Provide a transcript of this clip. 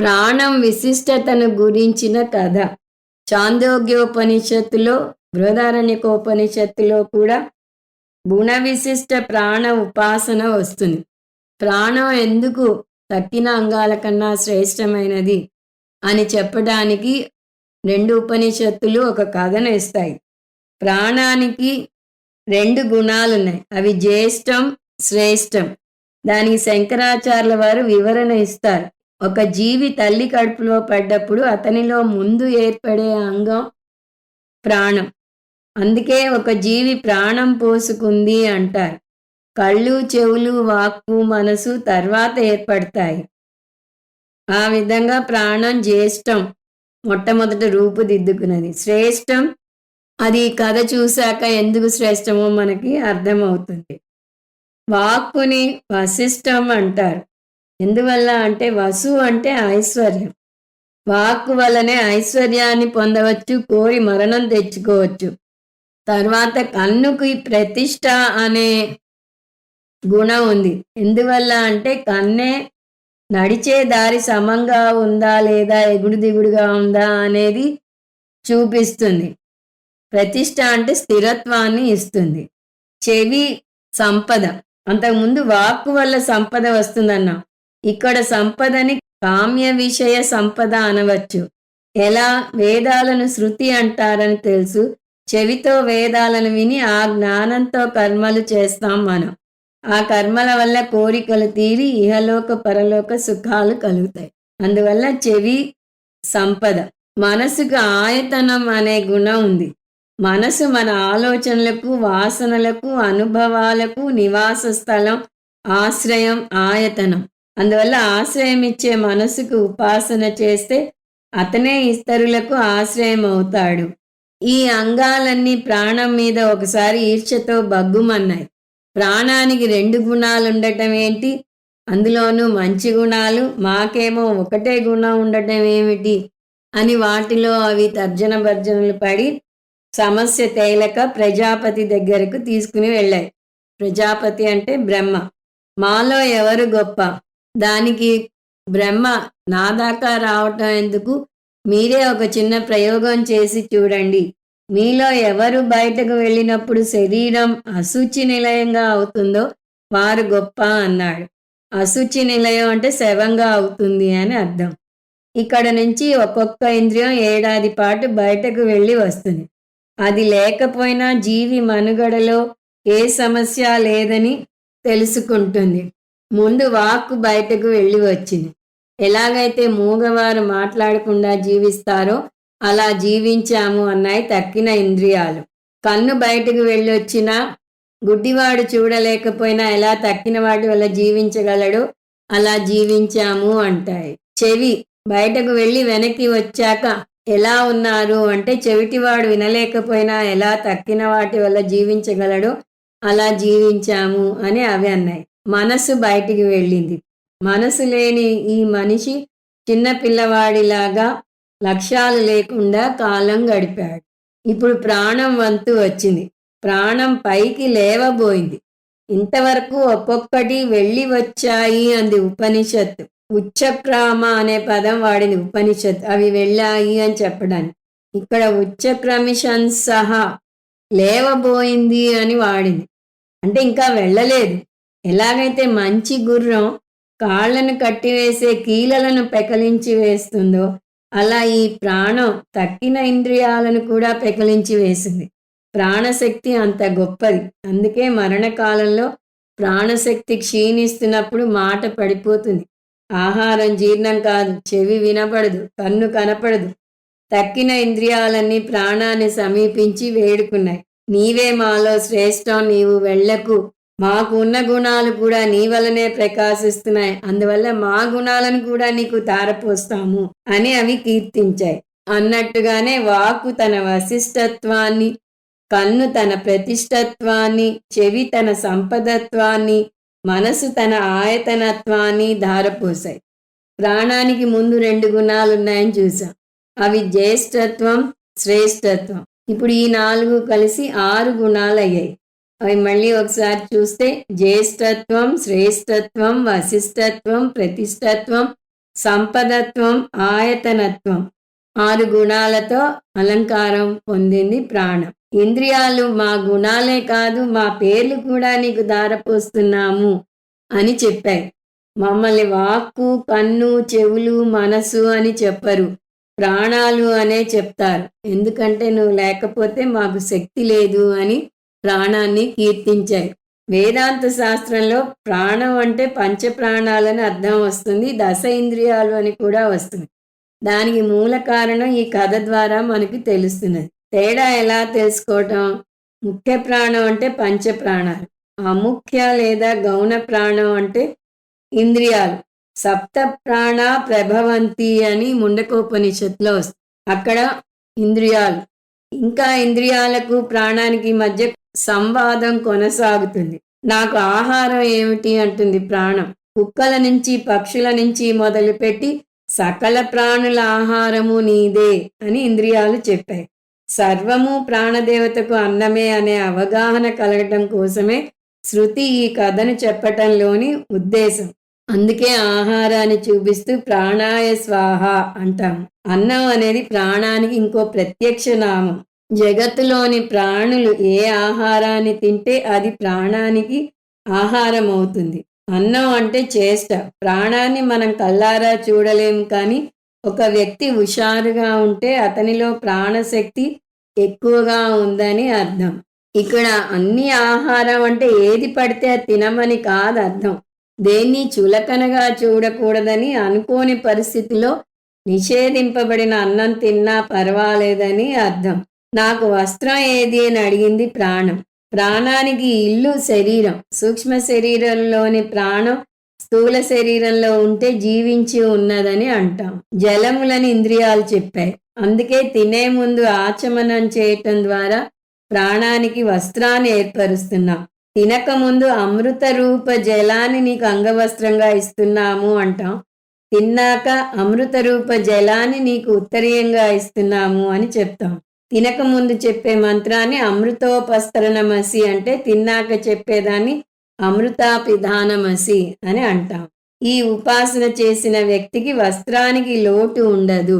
ప్రాణం విశిష్టతను గురించిన కథ. చాందోగ్యోపనిషత్తులో బృహదారణ్యకోపనిషత్తులో కూడా గుణ విశిష్ట ప్రాణ ఉపాసన వస్తుంది. ప్రాణం ఎందుకు తక్కిన అంగాల కన్నా శ్రేష్టమైనది అని చెప్పడానికి రెండు ఉపనిషత్తులు ఒక కథను ఇస్తాయి. ప్రాణానికి రెండు గుణాలు ఉన్నాయి అవి జ్యేష్టం శ్రేష్టం. దానికి శంకరాచార్యుల వారు వివరణ ఇస్తారు. ఒక జీవి తల్లి కడుపులో పడ్డప్పుడు అతనిలో ముందు ఏర్పడే అంగం ప్రాణం. అందుకే ఒక జీవి ప్రాణం పోసుకుంది అంటారు. కళ్ళు చెవులు వాక్కు మనసు తర్వాత ఏర్పడతాయి. ఆ విధంగా ప్రాణం జ్యేష్టం మొట్టమొదట రూపుదిద్దుకున్నది. శ్రేష్టం అది కథ చూశాక ఎందుకు శ్రేష్టమో మనకి అర్థమవుతుంది. వాక్కుని వశిష్టం అంటారు. ఎందువల్ల అంటే వసు అంటే ఐశ్వర్యం. వాక్కు వల్లనే ఐశ్వర్యాన్ని పొందవచ్చు కోరి మరణం తెచ్చుకోవచ్చు. తర్వాత కన్నుకి ప్రతిష్ట అనే గుణం ఉంది. ఎందువల్ల అంటే కన్నే నడిచే దారి సమంగా ఉందా లేదా ఎగుడు దిగుడుగా ఉందా అనేది చూపిస్తుంది. ప్రతిష్ట అంటే స్థిరత్వాన్ని ఇస్తుంది. చెవి సంపద. అంతకుముందు వాక్కు వల్ల సంపద వస్తుందన్నాం. ఇక్కడ సంపదని కామ్య విషయ సంపద అనవచ్చు. ఎలా? వేదాలను శృతి అంటారని తెలుసు. చెవితో వేదాలను విని ఆ జ్ఞానంతో కర్మలు చేస్తాం మనం. ఆ కర్మల వల్ల కోరికలు తీరి ఇహలోక పరలోక సుఖాలు కలుగుతాయి. అందువల్ల చెవి సంపద. మనసుకు ఆయతనం అనే గుణం ఉంది. మనసు మన ఆలోచనలకు వాసనలకు అనుభవాలకు నివాస స్థలం ఆశ్రయం ఆయతనం. అందువల్ల ఆశ్రయం ఇచ్చే మనసుకు ఉపాసన చేస్తే అతనే ఇతరులకు ఆశ్రయం అవుతాడు. ఈ అంగాలన్నీ ప్రాణం మీద ఒకసారి ఈర్ష్యతో బగ్గుమన్నాయి ప్రాణానికి రెండు గుణాలు ఉండటం ఏంటి? అందులోనూ మంచి గుణాలు మాకేమో ఒకటే గుణం ఉండటం ఏమిటి? అని వాటిలో అవి తర్జన భర్జనలు పడి సమస్య తేలక ప్రజాపతి దగ్గరకు తీసుకుని వెళ్ళాయి. ప్రజాపతి అంటే బ్రహ్మ. మాలో ఎవరు గొప్ప? దానికి బ్రహ్మ నా దాకా రావటం ఎందుకు? మీరే ఒక చిన్న ప్రయోగం చేసి చూడండి. మీలో ఎవరు బయటకు వెళ్ళినప్పుడు శరీరం అశుచి నిలయంగా అవుతుందో వారు గొప్ప అన్నాడు. అశుచి నిలయం అంటే శవంగా అవుతుంది అని అర్థం. ఇక్కడ నుంచి ఒక్కొక్క ఇంద్రియం ఏడాది పాటు బయటకు వెళ్ళి వస్తుంది. అది లేకపోయినా జీవి మనుగడలో ఏ సమస్య లేదని తెలుసుకుంటుంది. ముందు వాక్కు బయటకు వెళ్ళి వచ్చింది. ఎలాగైతే మూగవారు మాట్లాడకుండా జీవిస్తారో అలా జీవించాము అన్నాయి తక్కిన ఇంద్రియాలు. కన్ను బయటకు వెళ్ళొచ్చినా గుడ్డివాడు చూడలేకపోయినా ఎలా తక్కిన వాటి వల్ల జీవించగలడు? అలా జీవించాము అంటాయి. చెవి బయటకు వెళ్ళి వెనక్కి వచ్చాక ఎలా ఉన్నారు అంటే చెవిటివాడు వినలేకపోయినా ఎలా తక్కిన వాటి వల్ల జీవించగలడు? అలా జీవించాము అని అవి అన్నాయి. మనసు బయటికి వెళ్ళింది. మనసు లేని ఈ మనిషి చిన్న పిల్లవాడిలాగా లక్ష్యాలు లేకుండా కాలం గడిపాడు. ఇప్పుడు ప్రాణం వంతు వచ్చింది. ప్రాణం పైకి లేవబోయింది. ఇంతవరకు ఒక్కొక్కటి వెళ్ళి వచ్చాయి అంది ఉపనిషత్తు. ఉచ్చక్రామ అనే పదం వాడింది ఉపనిషత్ అవి వెళ్ళాయి అని చెప్పడానికి. ఇక్కడ ఉచ్చక్రమిషన్ సహా లేవబోయింది అని వాడింది. అంటే ఇంకా వెళ్ళలేదు. ఎలాగైతే మంచి గుర్రం కాళ్ళను కట్టివేసే కీలలను పెకలించి వేస్తుందో అలా ఈ ప్రాణం తక్కిన ఇంద్రియాలను కూడా పెకలించి వేసింది. ప్రాణశక్తి అంత గొప్పది. అందుకే మరణకాలంలో ప్రాణశక్తి క్షీణిస్తున్నప్పుడు మాట పడిపోతుంది. ఆహారం జీర్ణం కాదు చెవి వినపడదు కన్ను కనపడదు. తక్కిన ఇంద్రియాలన్నీ ప్రాణాన్ని సమీపించి వేడుకున్నాయి. నీవే మాలో శ్రేష్టం నీవు వెళ్ళకు మాకు ఉన్న గుణాలు కూడా నీ వలనే ప్రకాశిస్తున్నాయి. అందువల్ల మా గుణాలను కూడా నీకు తారపోస్తాము అని అవి కీర్తించాయి. అన్నట్టుగానే వాకు తన వశిష్టత్వాన్ని కన్ను తన ప్రతిష్టత్వాన్ని చెవి తన సంపదత్వాన్ని మనసు తన ఆయతనత్వాన్ని ధారపోసాయి. ప్రాణానికి ముందు రెండు గుణాలు ఉన్నాయని చూసాం అవి జ్యేష్ఠత్వం శ్రేష్టత్వం ఇప్పుడు ఈ నాలుగు కలిసి ఆరు గుణాలు అయ్యాయి అవి మళ్ళీ ఒకసారి చూస్తే జ్యేష్ఠత్వం శ్రేష్టత్వం వశిష్టత్వం ప్రతిష్టత్వం సంపదత్వం ఆయతనత్వం. ఆరు గుణాలతో అలంకారం పొందింది ప్రాణం. ఇంద్రియాలు మా గుణాలే కాదు మా పేర్లు కూడా నీకు దారపోస్తున్నాము అని చెప్పాయి. మమ్మల్ని వాక్కు కన్ను చెవులు మనసు అని చెప్పరు. ప్రాణాలు అనే చెప్తారు. ఎందుకంటే నువ్వు లేకపోతే మాకు శక్తి లేదు అని ప్రాణాన్ని కీర్తించాయి. వేదాంత శాస్త్రంలో ప్రాణం అంటే పంచప్రాణాలని అర్థం వస్తుంది. దశ ఇంద్రియాలు అని కూడా వస్తుంది. దానికి మూల కారణం ఈ కథ ద్వారా మనకి తెలుస్తున్నది. తేడా ఎలా తెలుసుకోవటం? ముఖ్య ప్రాణం అంటే పంచ ప్రాణాలు అముఖ్య లేదా గౌణ ప్రాణం అంటే ఇంద్రియాలు. సప్త ప్రాణ ప్రభవంతి అని ముండకోపనిషత్తులో వస్తుంది. అక్కడ ఇంద్రియాలు. ఇంకా ఇంద్రియాలకు ప్రాణానికి మధ్య సంవాదం కొనసాగుతుంది. నాకు ఆహారం ఏమిటి? అంటుంది ప్రాణం. కుక్కల నుంచి పక్షుల నుంచి మొదలుపెట్టి సకల ప్రాణుల ఆహారము నీదే అని ఇంద్రియాలు చెప్పాయి. సర్వము ప్రాణదేవతకు అన్నమే అనే అవగాహన కలగటం కోసమే శృతి ఈ కథను చెప్పటంలోని ఉద్దేశం. అందుకే ఆహారాన్ని చూపిస్తూ ప్రాణాయ స్వాహ అంటాం అన్నం అనేది ప్రాణానికి ఇంకో ప్రత్యక్ష నామం. జగత్తులోని ప్రాణులు ఏ ఆహారాన్ని తింటే అది ప్రాణానికి ఆహారం అవుతుంది అన్నం అంటే చేష్ట. ప్రాణాన్ని మనం కల్లారా చూడలేం కానీ ఒక వ్యక్తి హుషారుగా ఉంటే అతనిలో ప్రాణశక్తి ఎక్కువగా ఉందని అర్థం. ఇక్కడ అన్ని ఆహారం అంటే ఏది పడితే అది తినమని కాదు అర్థం. దేన్ని చులకనగా చూడకూడదని అనుకోని పరిస్థితిలో నిషేధింపబడిన అన్నం తిన్నా పర్వాలేదని అర్థం. నాకు వస్త్రం ఏది అని అడిగింది ప్రాణం. ప్రాణానికి ఇల్లు శరీరం. సూక్ష్మ శరీరంలోని ప్రాణం స్థూల శరీరంలో ఉంటే జీవించి ఉన్నదని అంటాం. జలములని ఇంద్రియాలు చెప్పాయి. అందుకే తినే ముందు ఆచమనం చేయటం ద్వారా ప్రాణానికి వస్త్రాన్ని ఏర్పరుస్తున్నాం. తినక ముందు అమృత రూప జలాన్ని నీకు అంగవస్త్రంగా ఇస్తున్నాము అంటాం. తిన్నాక అమృత రూప జలాన్ని నీకు ఉత్తరీయంగా ఇస్తున్నాము అని చెప్తాం. తినక ముందు చెప్పే మంత్రాన్ని అమృతోపస్తరణమసి అంటే తిన్నాక చెప్పేదాన్ని అమృతాపిధానమసి అని అంటాం. ఈ ఉపాసన చేసిన వ్యక్తికి వస్త్రానికి లోటు ఉండదు.